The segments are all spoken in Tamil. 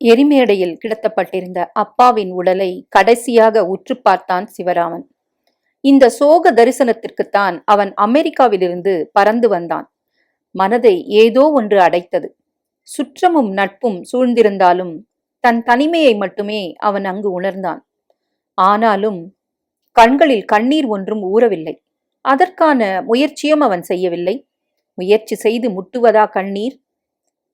எரிமேடையில் கிடத்தப்பட்டிருந்த அப்பாவின் உடலை கடைசியாக உற்று பார்த்தான் சிவராமன். இந்த சோக தரிசனத்திற்குத்தான் அவன் அமெரிக்காவிலிருந்து பறந்து வந்தான். மனதை ஏதோ ஒன்று அடைத்தது. சுற்றமும் நட்பும் சூழ்ந்திருந்தாலும் தன் தனிமையை மட்டுமே அவன் அங்கு உணர்ந்தான். ஆனாலும் கண்களில் கண்ணீர் ஒன்றும் ஊறவில்லை. அதற்கான முயற்சியும் அவன் செய்யவில்லை. முயற்சி செய்து முட்டுவதா கண்ணீர்?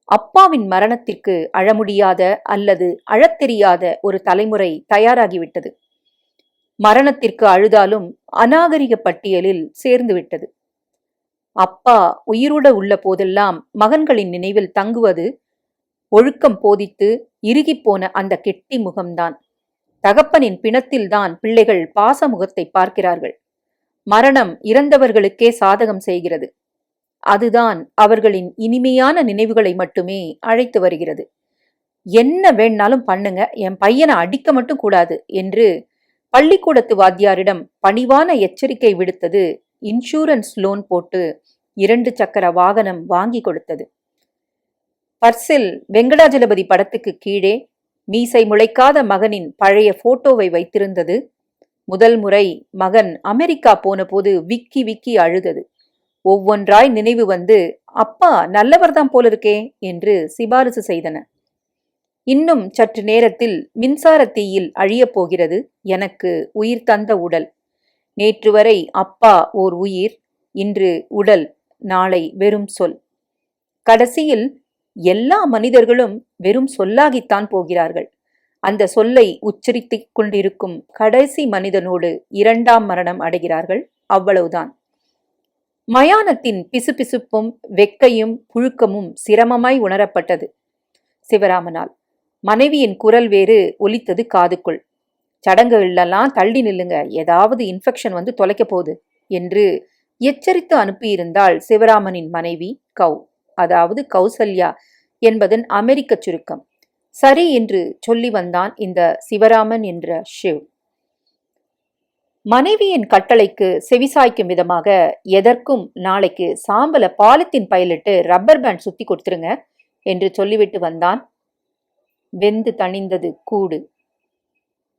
அப்பாவின் மரணத்திற்கு அழமுடியாத அல்லது அழத்தெரியாத ஒரு தலைமுறை தயாராகிவிட்டது. மரணத்திற்கு அழுதாலும் அநாகரிக பட்டியலில் சேர்ந்துவிட்டது அப்பா உயிரோட உள்ள போதெல்லாம் மகன்களின் நினைவில் தங்குவது ஒழுக்கம் போதித்து இறுகிப்போன அந்த கெட்டி முகம்தான். தகப்பனின் பிணத்தில்தான் பிள்ளைகள் பாசமுகத்தை பார்க்கிறார்கள். மரணம் இறந்தவர்களுக்கே சாதகம் செய்கிறது. அதுதான் அவர்களின் இனிமையான நினைவுகளை மட்டுமே அழைத்து வருகிறது. என்ன வேணாலும் பண்ணுங்க என் பையனை அடிக்க மட்டும் கூடாது என்று பள்ளிக்கூடத்து வாத்தியாரிடம் பணிவான எச்சரிக்கை விடுத்தது இன்சூரன்ஸ் லோன் போட்டு இரண்டு சக்கர வாகனம் வாங்கி கொடுத்தது. பர்சில் வெங்கடாஜலபதி படத்துக்கு கீழே மீசை முளைக்காத மகனின் பழைய போட்டோவை வைத்திருந்தது. முதல் முறை மகன் அமெரிக்கா போன போது விக்கி விக்கி அழுதது. ஒவ்வொன்றாய் நினைவு வந்து அப்பா நல்லவர்தான் போலிருக்கே என்று சிபாரிசு செய்தன. இன்னும் சற்று நேரத்தில் மின்சார தீயில் அழியப் போகிறது எனக்கு உயிர் தந்த உடல். நேற்று வரை அப்பா ஓர் உயிர். இன்று உடல். நாளை வெறும் சொல். கடைசியில் எல்லா மனிதர்களும் வெறும் சொல்லாகித்தான் போகிறார்கள். அந்த சொல்லை உச்சரித்துக் கொண்டிருக்கும் கடைசி மனிதனோடு இரண்டாம் மரணம் அடைகிறார்கள். அவ்வளவுதான். மயானத்தின் பிசுபிசுப்பும் வெக்கையும் புழுக்கமும் சிரமமாய் உணரப்பட்டது. சிவராமனால் மனைவியின் குரல் வேறு ஒலித்தது காதுக்குள். சடங்குகளெல்லாம் தள்ளி நில்லுங்க ஏதாவது இன்ஃபெக்ஷன் வந்து தொலைக்க போகுது என்று எச்சரித்து அனுப்பியிருந்தாள் சிவராமனின் மனைவி கௌ. அதாவது கௌசல்யா என்பதன் அமெரிக்க சுருக்கம். சரி என்று சொல்லி வந்தான் இந்த சிவராமன் என்ற ஷிவ். மனைவியின் கட்டளைக்கு செவிசாய்க்கும் விதமாக எதற்கும் நாளைக்கு சாம்பல பாலித்தீன் பயலிட்டு ரப்பர் பேண்ட் சுத்தி கொடுத்துருங்க என்று சொல்லிவிட்டு வந்தான். வெந்து தணிந்தது கூடு.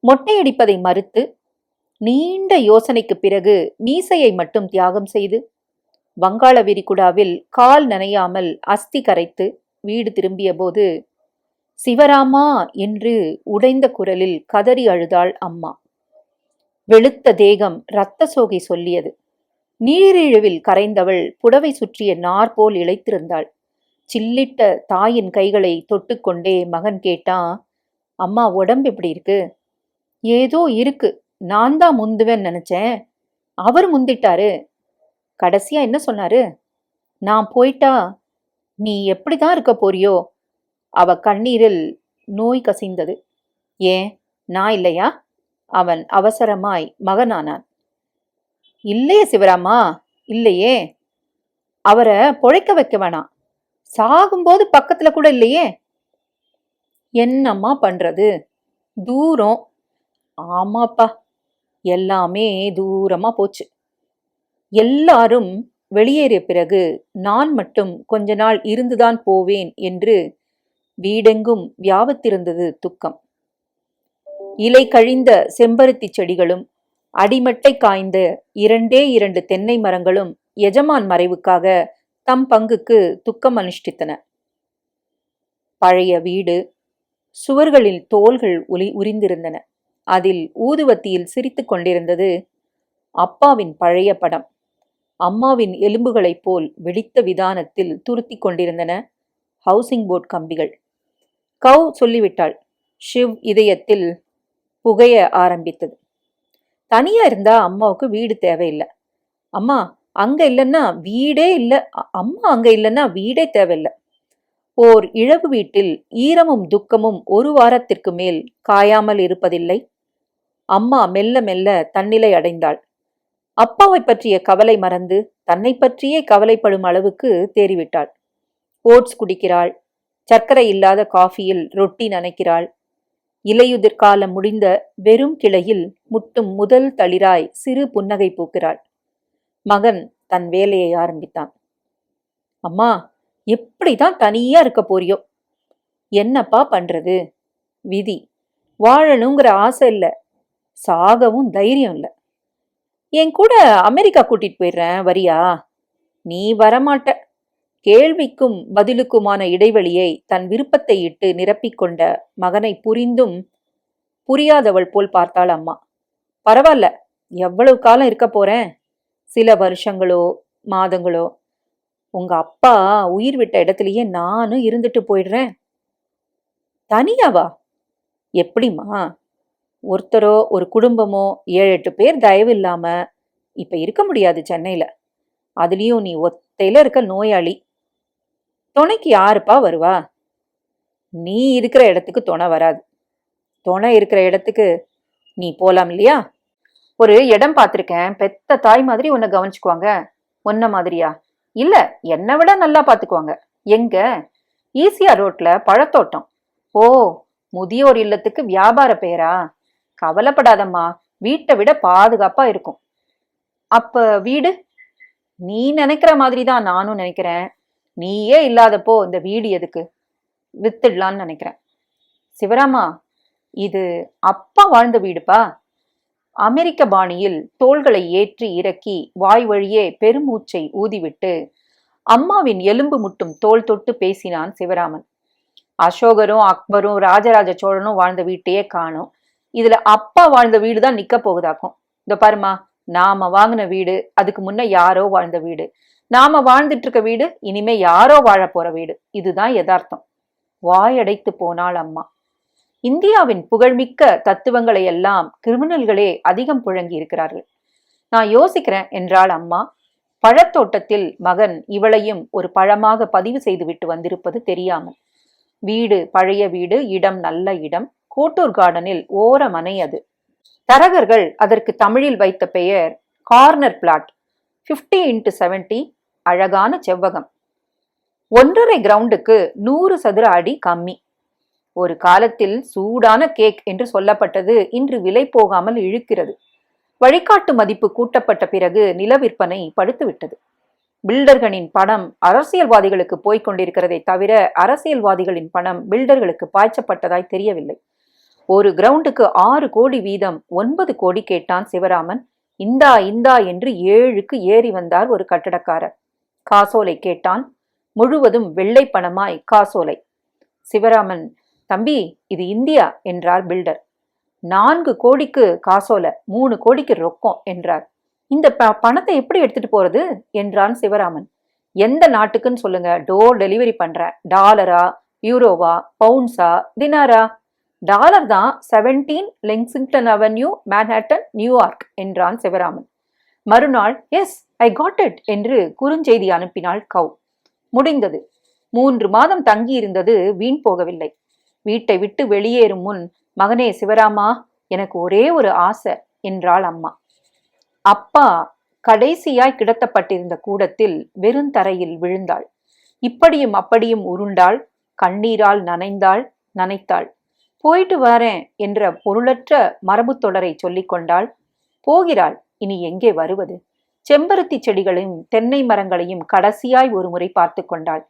மொட்டையடிப்பதை மறுத்து நீண்ட யோசனைக்கு பிறகு மீசையை மட்டும் தியாகம் செய்து வங்காள விரிகுடாவில் கால் நனையாமல் அஸ்தி கரைத்து வீடு திரும்பிய போது சிவராமா என்று உடைந்த குரலில் கதறி அழுதாள் அம்மா. வெளுத்த தேகம் இரத்த சோகை சொல்லியது. நீரிழிவில் கரைந்தவள் புடவை சுற்றிய நார் போல் இழைத்திருந்தாள். சில்லிட்ட தாயின் கைகளை தொட்டுக்கொண்டே மகன் கேட்டான் அம்மா உடம்பு எப்படி இருக்கு? ஏதோ இருக்கு. நான் தான் முந்துவேன்னு நினைச்சேன். அவர் முந்திட்டாரு. கடைசியா என்ன சொன்னாரு? நான் போயிட்டா நீ எப்படிதான் இருக்க போறியோ? அவ கண்ணீரில் நோய் கசிந்தது. ஏன் நான் இல்லையா? அவன் அவசரமாய் மகனானான். இல்லையே சிவராமா இல்லையே. அவரை பொழைக்க வைக்க வேணாம். சாகும்போது பக்கத்துல கூட இல்லையே. என்னம்மா பண்றது? தூரம். ஆமாப்பா எல்லாமே தூரமா போச்சு. எல்லாரும் வெளியேறிய பிறகு நான் மட்டும் கொஞ்ச நாள் இருந்துதான் போவேன் என்று வீடெங்கும் வியாபத்திருந்தது துக்கம். இலை கழிந்த செம்பருத்தி செடிகளும் அடிமட்டை காய்ந்த இரண்டே இரண்டு தென்னை மரங்களும் எஜமான் மறைவுக்காக தம் பங்குக்கு துக்கம் அனுஷ்டித்தன. பழைய வீடு சுவர்களில் தோள்கள் உலி உரிந்திருந்தன. அதில் ஊதுவத்தியில் சிரித்து கொண்டிருந்தது அப்பாவின் பழைய படம். அம்மாவின் எலும்புகளைப் போல் வெடித்த விதானத்தில் துருத்தி கொண்டிருந்தன ஹவுசிங் போர்ட் கம்பிகள். கவ் சொல்லிவிட்டாள் ஷிவ் இதயத்தில் புகைய ஆரம்பித்தது. தனியா இருந்தா அம்மாவுக்கு வீடு தேவையில்லை. அம்மா அங்க இல்லைன்னா வீடே இல்லை. அம்மா அங்க இல்லைன்னா வீடே தேவையில்லை. ஓர் இழவு வீட்டில் ஈரமும் துக்கமும் ஒரு வாரத்திற்கு மேல் காயாமல் இருப்பதில்லை. அம்மா மெல்ல மெல்ல தன்னிலை அடைந்தாள். அப்பாவை பற்றிய கவலை மறந்து தன்னை பற்றியே கவலைப்படும் அளவுக்கு தேறிவிட்டாள். ஓட்ஸ் குடிக்கிறாள். சர்க்கரை இல்லாத காஃபியில் ரொட்டி நனைக்கிறாள். இலையுதிர் காலம் முடிந்த வெறும் கிளையில் முட்டும் முதல் தளிராய் சிறு புன்னகை பூக்கிறாள். மகன் தன் வேலையை ஆரம்பித்தான். அம்மா எப்படிதான் தனியா இருக்க போறியோ? என்னப்பா பண்றது? விதி. வாழணுங்கிற ஆசை இல்ல. சாகவும் தைரியம் இல்ல. என் கூட அமெரிக்கா கூட்டிட்டு போயிடுறேன் வரியா? நீ வரமாட்ட. கேள்விக்கும் பதிலுக்குமான இடைவெளியை தன் விருப்பத்தை இட்டு நிரப்பிக்கொண்ட மகனை புரிந்தும் புரியாதவள் போல் பார்த்தாள் அம்மா. பரவாயில்ல எவ்வளவு காலம் இருக்க போறேன்? சில வருஷங்களோ மாதங்களோ. உங்க அப்பா உயிர் விட்ட இடத்துலயே நானும் இருந்துட்டு போயிடுறேன். தனியாவா? எப்படிம்மா? ஒருத்தரோ ஒரு குடும்பமோ ஏழு எட்டு பேர் தயவு இல்லாம இப்ப இருக்க முடியாது சென்னையில. அதுலயும் நீ ஒத்தையில இருக்க நோயாளி. துணைக்கு யாருப்பா வருவா? நீ இருக்கிற இடத்துக்கு துணை வராது. துணை இருக்கிற இடத்துக்கு நீ போலாம் இல்லையா? ஒரு இடம் பார்த்துருக்கேன். பெத்த தாய் மாதிரி உன்னை கவனிச்சுக்குவாங்க. உன்ன மாதிரியா? இல்ல என்னை விட நல்லா பாத்துக்குவாங்க எங்க? ஈசியா ரோட்ல பழத்தோட்டம். ஓ முதியோர் இல்லத்துக்கு வியாபார பெயரா? கவலைப்படாதம்மா. வீட்டை விட பாதுகாப்பா இருக்கும். அப்ப வீடு? நீ நினைக்கிற மாதிரி தான் நானும் நினைக்கிறேன். நீயே இல்லாதப்போ இந்த வீடு எதுக்கு? வித்துடலான்னு நினைக்கிறேன். சிவராமா இது அப்பா வாழ்ந்த வீடுப்பா? அமெரிக்க பாணியில் தோள்களை ஏற்றி இறக்கி வாய் வழியே பெருமூச்சை ஊதிவிட்டு அம்மாவின் எலும்பு முட்டும் தோல் தொட்டு பேசினான் சிவராமன். அசோகரும் அக்பரும் ராஜராஜ சோழனும் வாழ்ந்த வீட்டையே காணும். இதுல அப்பா வாழ்ந்த வீடு தான் நிக்க போகுதாக்கும். இந்த பாருமா நாம வாங்கின வீடு அதுக்கு முன்ன யாரோ வாழ்ந்த வீடு. நாம வாழ்ந்துட்டு இருக்க வீடு இனிமே யாரோ வாழ போற வீடு. இதுதான் யதார்த்தம். வாயடைத்து போனாள் அம்மா. இந்தியாவின் புகழ்மிக்க தத்துவங்களை எல்லாம் கிரிமினல்களே அதிகம் புழங்கி இருக்கிறார்கள். நான் யோசிக்கிறேன் என்றாள் அம்மா. பழத்தோட்டத்தில் மகன் இவளையும் ஒரு பழமாக பதிவு செய்துவிட்டு வந்திருப்பது தெரியாமல். வீடு பழைய வீடு இடம் நல்ல இடம். கூட்டூர் கார்டனில் ஓர மனை அது. தரகர்கள் அதற்கு தமிழில் வைத்த பெயர் கார்னர் பிளாட். 50 இன்ட்டு செவன்டி அழகான செவ்வகம். ஒன்றரை கிரவுண்டுக்கு நூறு சதுர அடி கம்மி. ஒரு காலத்தில் சூடான கேக் என்று சொல்லப்பட்டது இன்று விலை போகாமல் இழுக்கிறது. வழிகாட்டு மதிப்பு கூட்டப்பட்ட பிறகு நில விற்பனை படுத்துவிட்டது. பில்டர்களின் பணம் அரசியல்வாதிகளுக்கு போய்க் கொண்டிருக்கிறதை தவிர அரசியல்வாதிகளின் பணம் பில்டர்களுக்கு பாய்ச்சப்பட்டதாய் தெரியவில்லை. ஒரு கிரவுண்டுக்கு ஆறு கோடி வீதம் ஒன்பது கோடி கேட்டான் சிவராமன். இந்தா இந்தா என்று ஏழுக்கு ஏறி வந்தார் ஒரு கட்டடக்காரர். காசோலை கேட்டான். முழுவதும் வெள்ளை பணமாய் காசோலை. சிவராமன் தம்பி இது இந்தியா என்றார் பில்டர். நான்கு கோடிக்கு காசோலை மூணு கோடிக்கு ரொக்கம் என்றார். இந்த ப- பணத்தை எப்படி எடுத்துட்டு போறது? என்றான் சிவராமன். எந்த நாட்டுக்குன்னு சொல்லுங்க. டோர் டெலிவரி பண்றேன் டாலரா யூரோவா பவுன்ஸா தினாரா? டாலர் தான் seventeen Lexington avenue Manhattan New York என்றான் சிவராமன். மறுநாள் எஸ் ஐ காட் இட் என்று குறுஞ்செய்தி அனுப்பினாள் கவ் முடிந்தது. மூன்று மாதம் தங்கியிருந்தது வீண் போகவில்லை. வீட்டை விட்டு வெளியேறும் முன் மகனே சிவராமா எனக்கு ஒரே ஒரு ஆசை என்றாள் அம்மா. அப்பா கடைசியாய் கிடத்தப்பட்டிருந்த கூடத்தில் வெறுந்தரையில் விழுந்தாள். இப்படியும் அப்படியும் உருண்டாள் கண்ணீரால் நனைந்தாள் நனைத்தாள். போயிட்டு வரேன் என்ற பொருளற்ற மரபுத் தொடரை சொல்லிக்கொண்டாள். போகிறாள் இனி எங்கே வருவது? செம்பருத்தி செடிகளையும் தென்னை மரங்களையும் கடைசியாய் ஒரு முறை பார்த்து கொண்டாள்.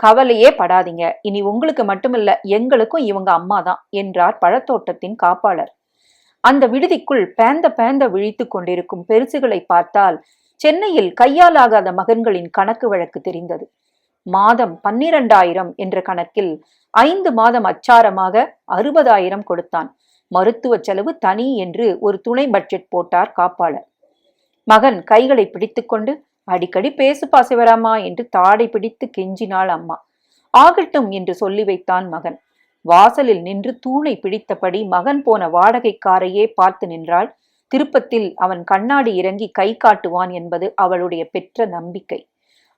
கவலையே படாதீங்க. இனி உங்களுக்கு மட்டுமில்ல எங்களுக்கும் இவங்க அம்மா தான் என்றார் பழத்தோட்டத்தின் காப்பாளர். அந்த விடுதிக்குள் பேந்த பேந்த விழித்து கொண்டிருக்கும் பெருசுகளை பார்த்தால் சென்னையில் கையாலாகாத மகன்களின் கணக்கு வழக்கு தெரிந்தது. மாதம் பன்னிரண்டாயிரம் என்ற கணக்கில் ஐந்து மாதம் அச்சாரமாக அறுபதாயிரம் கொடுத்தான். மருத்துவ செலவு தனி என்று ஒரு துணை பட்ஜெட் போட்டார் காப்பாளர். மகன் கைகளை பிடித்துக்கொண்டு அடிக்கடி பேசுப்பா சிவராமா என்று தாடை பிடித்து கெஞ்சினாள் அம்மா. ஆகட்டும் என்று சொல்லி வைத்தான் மகன். வாசலில் நின்று தூணை பிடித்தபடி மகன் போன வாடகைக்காரையே பார்த்து நின்றாள். திருப்பத்தில் அவன் கண்ணாடி இறங்கி கை காட்டுவான் என்பது அவளுடைய பெற்ற நம்பிக்கை.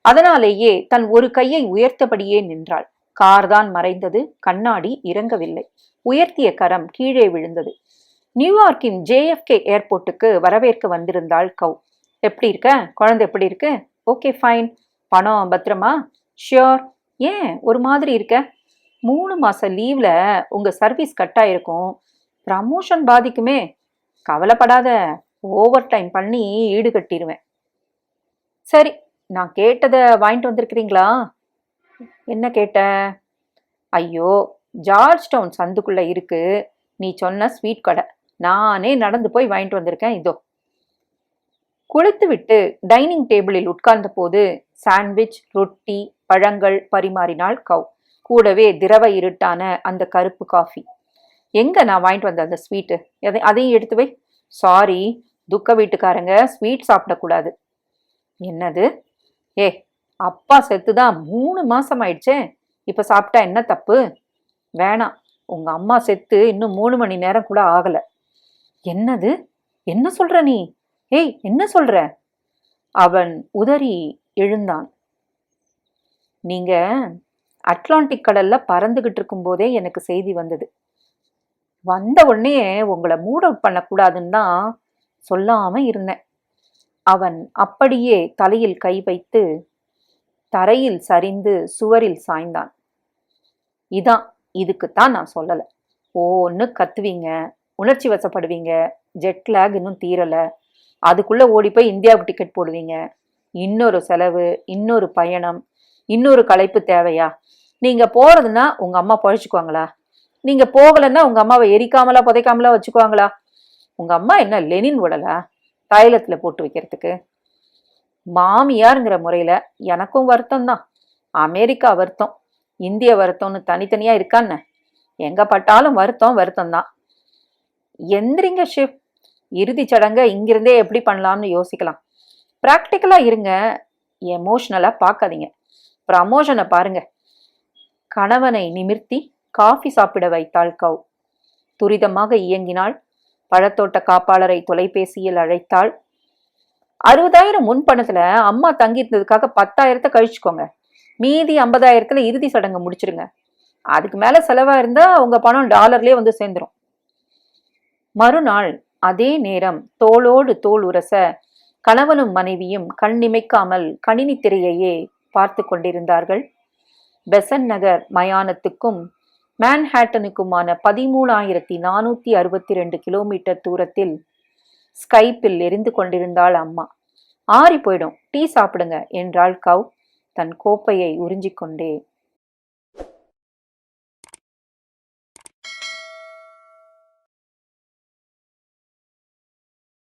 அதனாலேயே தன் ஒரு கையை உயர்த்தபடியே நின்றாள். கார்தான் மறைந்தது கண்ணாடி இறங்கவில்லை. உயர்த்திய கரம் கீழே விழுந்தது. நியூயார்க்கின் ஜேஎஃப்கே ஏர்போர்ட்டுக்கு வரவேற்க வந்திருந்தாள் கவ் எப்படி இருக்க? குழந்தை எப்படி இருக்கு? Okay fine. பணம் பத்திரமா? ஷியோர். ஏன்? ஒரு மாதிரி இருக்க? மூணு மாதம் லீவில் உங்கள் சர்வீஸ் கட் ஆயிருக்கும் ப்ரமோஷன் பாதிக்குமே. கவலைப்படாத. ஓவர் டைம் பண்ணி ஈடு கட்டிடுவேன் சரி நான் கேட்டதை வாங்கிட்டு வந்திருக்கிறீங்களா? என்ன கேட்ட? ஐயோ ஜார்ஜ் டவுன் சந்துக்குள்ளே இருக்கு. நீ சொன்ன ஸ்வீட் கடை. நானே நடந்து போய் வாங்கிட்டு வந்திருக்கேன். இதோ. குளித்துவிட்டு டைனிங் டேபிளில் உட்கார்ந்த போது சாண்ட்விச் ரொட்டி பழங்கள் பரிமாறினாள் கவ் கூடவே திரவ இருட்டான அந்த கருப்பு காஃபி. எங்க நான் வாங்கிட்டு வந்த அந்த ஸ்வீட்டு? எதை அதையும் எடுத்து வை. சாரி துக்க வீட்டுக்காரங்க ஸ்வீட் சாப்பிடக்கூடாது. என்னது? ஏ அப்பா செத்துதான் மூணு மாசம் ஆயிடுச்சே. இப்போ சாப்பிட்டா என்ன தப்பு? வேணாம். உங்க அம்மா செத்து இன்னும் மூணு மணி நேரம் கூட ஆகல. என்னது? என்ன சொல்ற நீ? ஏய் என்ன சொல்ற? அவன் உதறி எழுந்தான். நீங்க அட்லாண்டிக் கடல்ல பறந்துகிட்டு இருக்கும்போதே எனக்கு செய்தி வந்தது. வந்த உடனே உங்களை மூட் அவுட் பண்ணக்கூடாதுன்னு தான் சொல்லாம இருந்தேன். அவன் அப்படியே தலையில் கை வைத்து தரையில் சரிந்து சுவரில் சாய்ந்தான். இதான் இதுக்கு தான் நான் சொல்லலை. ஒன்று கத்துவீங்க உணர்ச்சி வசப்படுவீங்க ஜெட் லேக் இன்னும் தீரலை அதுக்குள்ளே ஓடி போய் இந்தியாவுக்கு டிக்கெட் போடுவீங்க. இன்னொரு செலவு இன்னொரு பயணம் இன்னொரு களைப்பு தேவையா? நீங்கள் போகிறதுனா உங்கள் அம்மா பழிச்சுக்குவாங்களா? நீங்கள் போகலைன்னா உங்கள் அம்மாவை எரிக்காமலா புதைக்காமலா வச்சுக்குவாங்களா? உங்கள் அம்மா என்ன லெனின் உடலா? தைலத்தில் போட்டு வைக்கிறதுக்கு? மாமியாருங்கிற முறையில் எனக்கும் வருத்தம் தான் அமெரிக்கா வருத்தம். இந்திய வருத்தம்னு தனித்தனியாக இருக்கான்னு. எங்கே பட்டாலும் வருத்தம் வருத்தம் தான் எந்திரிங்க ஷிவ் இறுதி சடங்கை இங்கிருந்தே எப்படி பண்ணலாம்னு யோசிக்கலாம். ப்ராக்டிக்கலாக இருங்க. எமோஷ்னலாக பார்க்காதீங்க. ப்ரமோஷனை பாருங்க. கணவனை நிமிர்த்தி காஃபி சாப்பிட வைத்தாள் கவ் துரிதமாக இயங்கினாள். பழத்தோட்ட காப்பாளரை தொலைபேசியில் அழைத்தாள். அறுபதாயிரம் முன்பணத்தில் அம்மா தங்கியிருந்ததுக்காக பத்தாயிரத்தை கழிச்சுக்கோங்க. மீதி ஐம்பதாயிரத்துல இறுதி சடங்கு முடிச்சிருங்க. அதுக்கு மேல செலவா இருந்தா உங்க பணம் டாலர்லயே வந்து சேர்ந்துரும். மறுநாள் அதே நேரம் தோளோடு தோல் உரச கணவனும் மனைவியும் கண்ணிமைக்காமல் கணினி திரையையே பார்த்து கொண்டிருந்தார்கள். பெசன் நகர் மயானத்துக்கும் மேன்ஹேட்டனுக்குமான பதிமூணாயிரத்தி நானூத்தி அறுபத்தி ரெண்டு கிலோமீட்டர் தூரத்தில் ஸ்கைப்பில் எரிந்து கொண்டிருந்தாள் அம்மா. ஆறி போயிடும். டீ சாப்பிடுங்க என்றாள் கவ் தன் கோப்பையை உறிஞ்சிக்கொண்டே